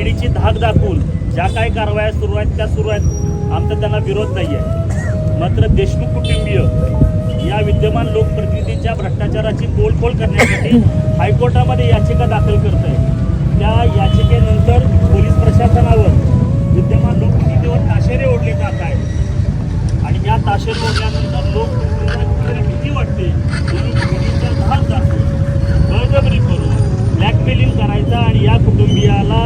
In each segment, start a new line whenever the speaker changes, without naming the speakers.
ईडीची धाक दाखवून ज्या काय कारवाया सुरू आहेत त्या सुरू आहेत. आमचा त्यांना विरोध नाही आहे मात्र देशमुख कुटुंबीय या विद्यमान लोकप्रतिनिधींच्या भ्रष्टाचाराची पोलखोल करण्यासाठी हायकोर्टामध्ये याचिका दाखल करत आहे त्या याचिकेनंतर पोलीस प्रशासनावर विद्यमान लोकप्रतिनिधीवर ताशेरे ओढले जात आहेत. आणि या ताशेरे ओढल्यानंतर लोकप्रतिनिधींना भीती वाटते. म्हणून धाक दाखवून बळजबरी करून ब्लॅकमेलिंग करायचं आणि या कुटुंबियाला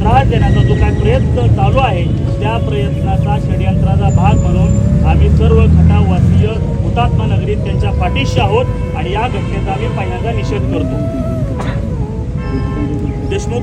त्रास देण्याचा जो काही प्रयत्न चालू आहे त्या प्रयत्नाचा षडयंत्राचा भाग म्हणून आम्ही सर्व खटावासीय हुतात्मा नगरीत त्यांच्या पाठीशी आहोत आणि या घटनेचा आम्ही पहिल्यांदा निषेध करतो. देशमुख.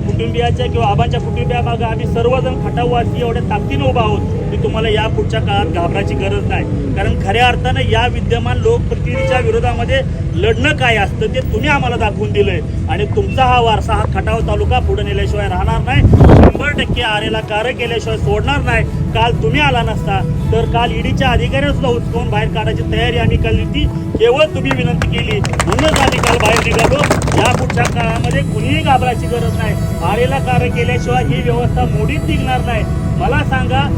कुटुंबियाच्या किंवा आबांच्या कुटुंबियामागं आम्ही सर्वजण खटाववासी एवढ्या ताकदीनं उभा आहोत की तुम्हाला या पुढच्या काळात घाबरायची गरज नाही. कारण खऱ्या अर्थानं या विद्यमान लोकप्रतिनिधीच्या विरोधामध्ये लढणं काय असतं ते तुम्ही आम्हाला दाखवून दिलंय. आणि तुमचा हा वारसा हा खटाव तालुका पुढे नेल्याशिवाय राहणार नाही. शंभर टक्के आरेला कार्य केल्याशिवाय सोडणार नाही. काल तुम्ही आला नसता. तर काल ईडीच्या अधिकाऱ्यांना सुद्धा उचकून बाहेर काढायची तयारी आम्ही केली होती. केवळ तुम्ही विनंती केली. म्हणूनच आम्ही काल बाहेर निघालो. या पुढच्या काळामध्ये कुणीही घाबरायची गरज नाही. आरेला कार्य केल्याशिवाय ही व्यवस्था मोडीत निघणार नाही. मला सांगा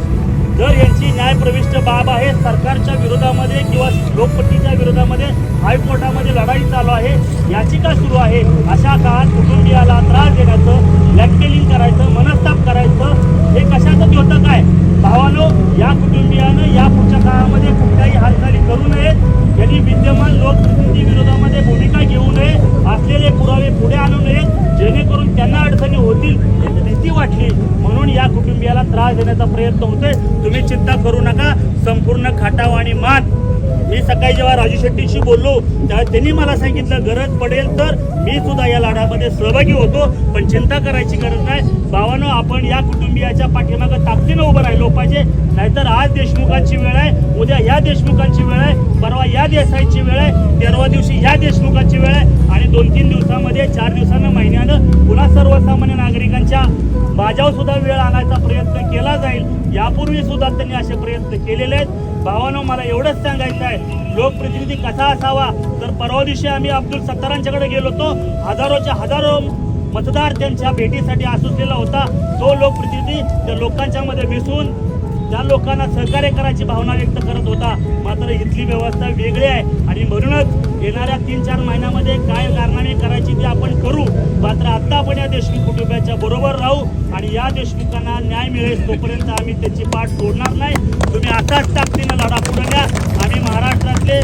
जर यांची न्यायप्रविष्ट बाब आहे सरकारच्या विरोधामध्ये किंवा लोकपतीच्या विरोधामध्ये हायकोर्टामध्ये लढाई चालू आहे याचिका सुरू आहे. अशा काळात कुटुंबियाला त्रास देण्याचं ब्लॅकमेलिंग करायचं मनस्ताप करायचं हे कशासाठी होतं काय भावानो या कुटुंबियानं या पुढच्या काळामध्ये कुठल्याही हालचाली करू नयेत यांनी विद्यमान लोकप्रतिनिधी विरोधामध्ये भूमिका घेऊ नये असलेले पुरावे पुढे आणू नयेत जेणेकरून त्यांना अडचणी होतील याची भीती वाटली म्हणून या कुटुंबियाला त्रास देण्याचा प्रयत्न होतोय. तुम्ही चिंता करू नका. संपूर्ण खाटाव आणि मान. मी सकाळी जेव्हा राजू शेट्टीशी बोललो तेव्हा त्यांनी मला सांगितलं गरज पडेल तर मी सुद्धा या लढ्यामध्ये सहभागी होतो पण चिंता करायची गरज नाही. भावानं आपण या कुटुंबियाच्या पाठीमागं ताकदीनं उभं राहिलो पाहिजे. नाहीतर आज देशमुखांची वेळ आहे उद्या या देशमुखांची वेळ आहे परवा या देसाईची वेळ आहे तेरवा दिवशी ह्या देशमुखांची वेळ आहे. दोन तीन दिवसामध्ये चार दिवसानं महिन्यानं पुन्हा सर्वसामान्य नागरिकांच्या माझ्यावर सुद्धा वेळ आणायचा प्रयत्न केला जाईल. यापूर्वी सुद्धा त्यांनी असे प्रयत्न केलेले आहेत. भावानं मला एवढंच सांगायचं आहे. लोकप्रतिनिधी कसा असावा? तर परवा दिवशी आम्ही अब्दुल सत्तारांच्याकडे गेलो होतो. हजारोच्या हजारो मतदार त्यांच्या भेटीसाठी आसुसलेला होता. तो लोकप्रतिनिधी त्या लोकांच्या मध्ये मिसळून त्या लोकांना सहकार्य करायची भावना व्यक्त करत होता मात्र इथली व्यवस्था वेगळी आहे. आणि म्हणूनच येणाऱ्या तीन चार महिन्यामध्ये काय कारनामे करायची ती आपण करू मात्र आत्ता आपण या देशमुख कुटुंबाच्या बरोबर राहू आणि या देशमुखांना न्याय मिळेल तोपर्यंत आम्ही त्याची पाठ सोडणार नाही. तुम्ही असाच ताकदीनं लढा पुढे घ्या. आम्ही महाराष्ट्रातले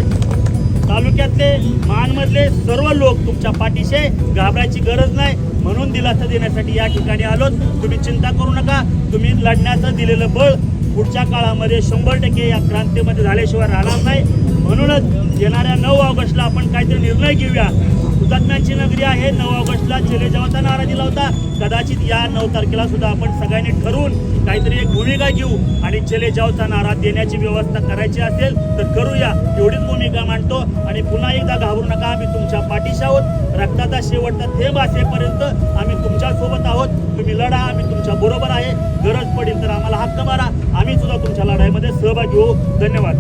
तालुक्यातले महानमधले सर्व लोक तुमच्या पाठीशी घाबरायची गरज नाही. म्हणून दिलासा देण्यासाठी या ठिकाणी आलोत. तुम्ही चिंता करू नका. तुम्ही लढण्याचं दिलेलं बळ पुढच्या काळामध्ये शंभर टक्के या क्रांतीमध्ये झाल्याशिवाय राहणार नाही. म्हणूनच येणाऱ्या नऊ ऑगस्टला आपण काहीतरी निर्णय घेऊया. हुतात्म्यांची नगरी आहे. नऊ ऑगस्टला चेले नारा दिला होता. कदाचित या नऊ तारखेला सुद्धा आपण सगळ्यांनी ठरवून काहीतरी एक भूमिका घेऊ आणि चेले जावचा नारा देण्याची व्यवस्था करायची असेल तर करूया. एवढीच भूमिका मांडतो आणि पुन्हा एकदा घाबरू नका. आम्ही तुमच्या पाठीशी आहोत. रक्ताचा शेवटचा थेंब असेपर्यंत आम्ही तुमच्यासोबत आहोत. तुम्ही लढा. आम्ही तुमच्या बरोबर आहे. गरज पडेल तर आम्हाला हक्क मारा. आम्ही सुद्धा तुमच्या लढाईमध्ये सहभागी होऊ. धन्यवाद.